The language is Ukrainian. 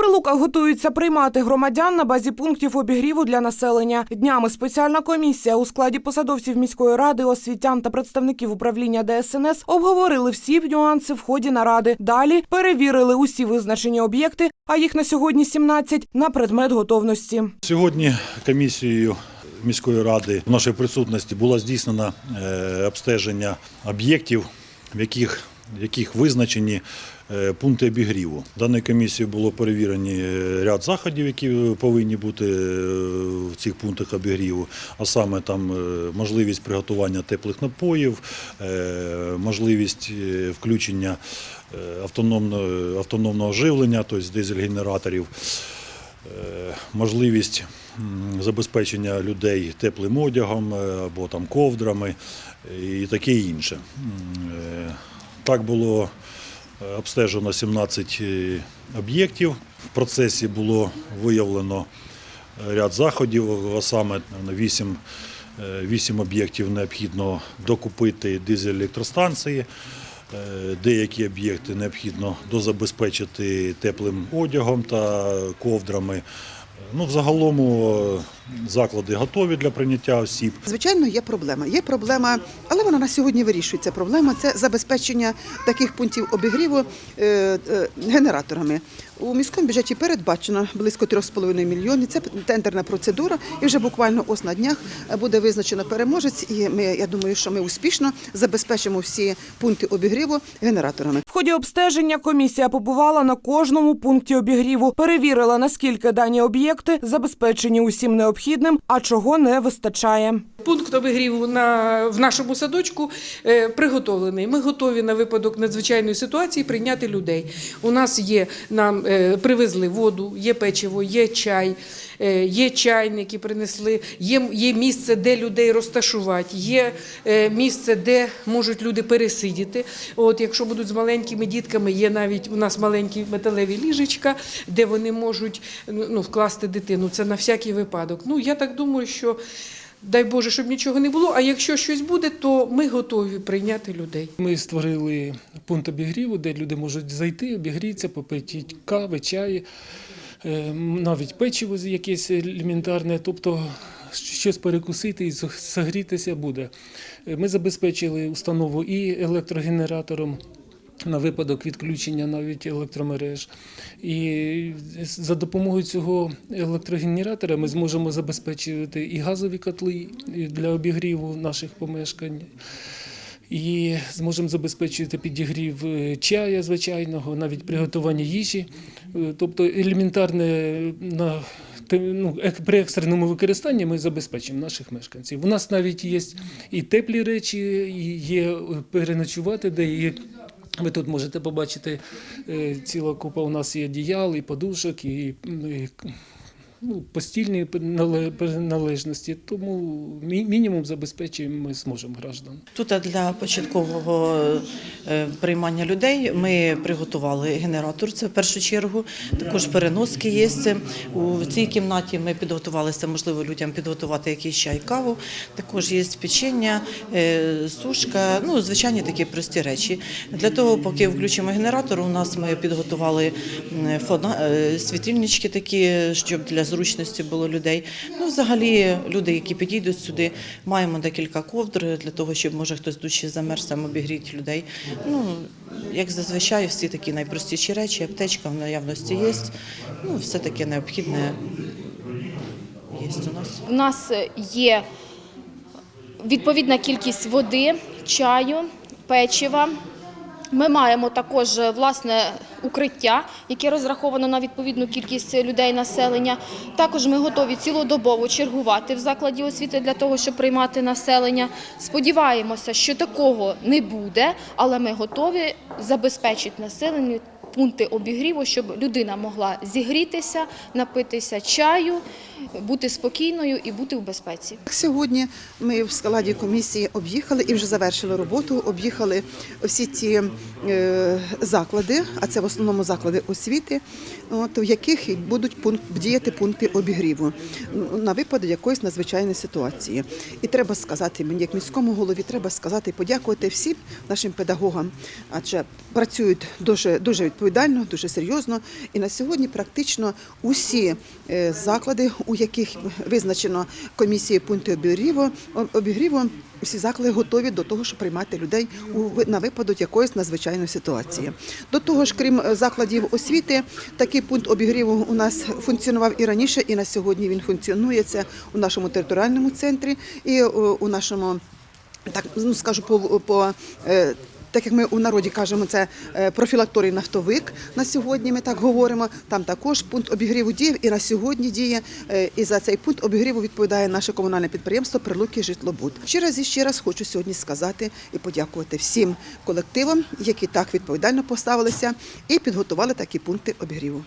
Прилуках готуються приймати громадян на базі пунктів обігріву для населення. Днями спеціальна комісія у складі посадовців міської ради, освітян та представників управління ДСНС обговорили всі нюанси в ході наради. Далі перевірили усі визначені об'єкти, а їх на сьогодні 17, на предмет готовності. Сьогодні комісією міської ради в нашій присутності було здійснено е, обстеження об'єктів, в яких, яких визначені е, пункти обігріву. Даною комісією було перевірені е, ряд заходів, які повинні бути е, в цих пунктах обігріву, а саме там е, можливість приготування теплих напоїв, е, можливість е, включення е, автономного, живлення, тобто дизель-генераторів. Е, можливість забезпечення людей теплим одягом е, або там ковдрами і таке інше. Так було е, обстежено 17 е, об'єктів. В процесі було виявлено е, ряд заходів, а саме 8, 8 об'єктів необхідно докупити дизель-електростанції. Деякі об'єкти необхідно дозабезпечити теплим одягом та ковдрами. Ну, взагалом заклади готові для прийняття осіб. Звичайно, є проблема. Є проблема, але вона на сьогодні вирішується. Проблема це забезпечення таких пунктів обігріву е, е, генераторами. У міському бюджеті передбачено близько 3,5 мільйонів. Це тендерна процедура, і вже буквально ось на днях буде визначено переможець. І ми, я думаю, що ми успішно забезпечимо всі пункти обігріву генераторами. В ході обстеження комісія побувала на кожному пункті обігріву, перевірила, наскільки дані об'єкти забезпечені усім необхідним, а чого не вистачає. Пункт обігріву на, в нашому садочку е, приготовлений. Ми готові на випадок надзвичайної ситуації прийняти людей. У нас є, нам е, привезли воду, є печиво, є чай, е, є чайники принесли, є, є місце, де людей розташувати, є місце, де можуть люди пересидіти. От, якщо будуть з маленькими дітками, є навіть у нас маленькі металеві ліжечка, де вони можуть ну, вкласти дитину. Це на всякий випадок. Ну, я так думаю, що. Дай Боже, щоб нічого не було. А якщо щось буде, то ми готові прийняти людей. Ми створили пункт обігріву, де люди можуть зайти, обігрітися, попити кави, чаї, е, навіть печиво якесь елементарне, тобто щось перекусити і зігрітися буде. Е, Ми забезпечили установу і електрогенератором. На випадок відключення навіть електромереж. І за допомогою цього електрогенератора ми зможемо забезпечити і газові котли для обігріву наших помешкань. І зможемо забезпечити підігрів е, чая звичайного, навіть приготування їжі, Е, тобто елементарне на ну, при екстреному використанні ми забезпечимо наших мешканців. У нас навіть є і теплі речі, і є е, переночувати, де і ви тут можете побачити е, ціла купа. У нас є діял, і подушок, і, і ну, постільні нале- приналежності. Тому мі- мінімум забезпечуємо ми зможемо граждан. Тут для початкового приймання людей ми приготували генератор. Це в першу чергу. Також переноски є. У цій кімнаті ми підготувалися, можливо, людям підготувати якийсь чай, каву. Також є печення, е, сушка, ну звичайні такі прості речі. Для того, поки включимо генератор, у нас ми підготували фона- е, світильнички такі, щоб для зручності було людей. Ну, взагалі, люди, які підійдуть сюди, маємо декілька ковдр для того, щоб може хтось душі замерз, там обігріти людей. Ну, як зазвичай, всі такі найпростіші речі, аптечка в наявності є. Ну, все таке необхідне є у нас. У нас є відповідна кількість води, чаю, печива. Ми маємо також е, власне укриття, яке розраховано на відповідну кількість людей населення. Також ми готові цілодобово чергувати в закладі освіти для того, щоб приймати населення. Сподіваємося, що такого не буде, але ми готові забезпечити населенню пункти обігріву, щоб людина могла зігрітися, напитися чаю бути спокійною і бути в безпеці. Сьогодні ми в складі комісії об'їхали і вже завершили роботу. Об'їхали всі ті е, заклади, а це в основному заклади освіти, от, в яких будуть пункт діяти пункти обігріву на випадок якоїсь надзвичайної ситуації. І треба сказати мені, як міському голові, треба сказати подякувати всім нашим педагогам, адже працюють дуже дуже відповідально, дуже серйозно. І на сьогодні практично усі е, заклади, у яких визначено комісією пункти обігріву, обігріву, всі заклади готові до того, щоб приймати людей на випадок якоїсь надзвичайної ситуації. До того ж, крім закладів освіти, такий пункт обігріву у нас функціонував і раніше, і на сьогодні він функціонує. Це у нашому територіальному центрі і е, у нашому так ну скажу по, по е, так як ми у народі кажемо, це е, профілакторій нафтовик на сьогодні. Ми так говоримо. Там також пункт обігріву діяв і на сьогодні діє. е, І за цей пункт обігріву відповідає наше комунальне підприємство Прилуки Житлобуд. Ще раз і ще раз хочу сьогодні сказати і подякувати всім колективам, які так відповідально поставилися і підготували такі пункти обігріву.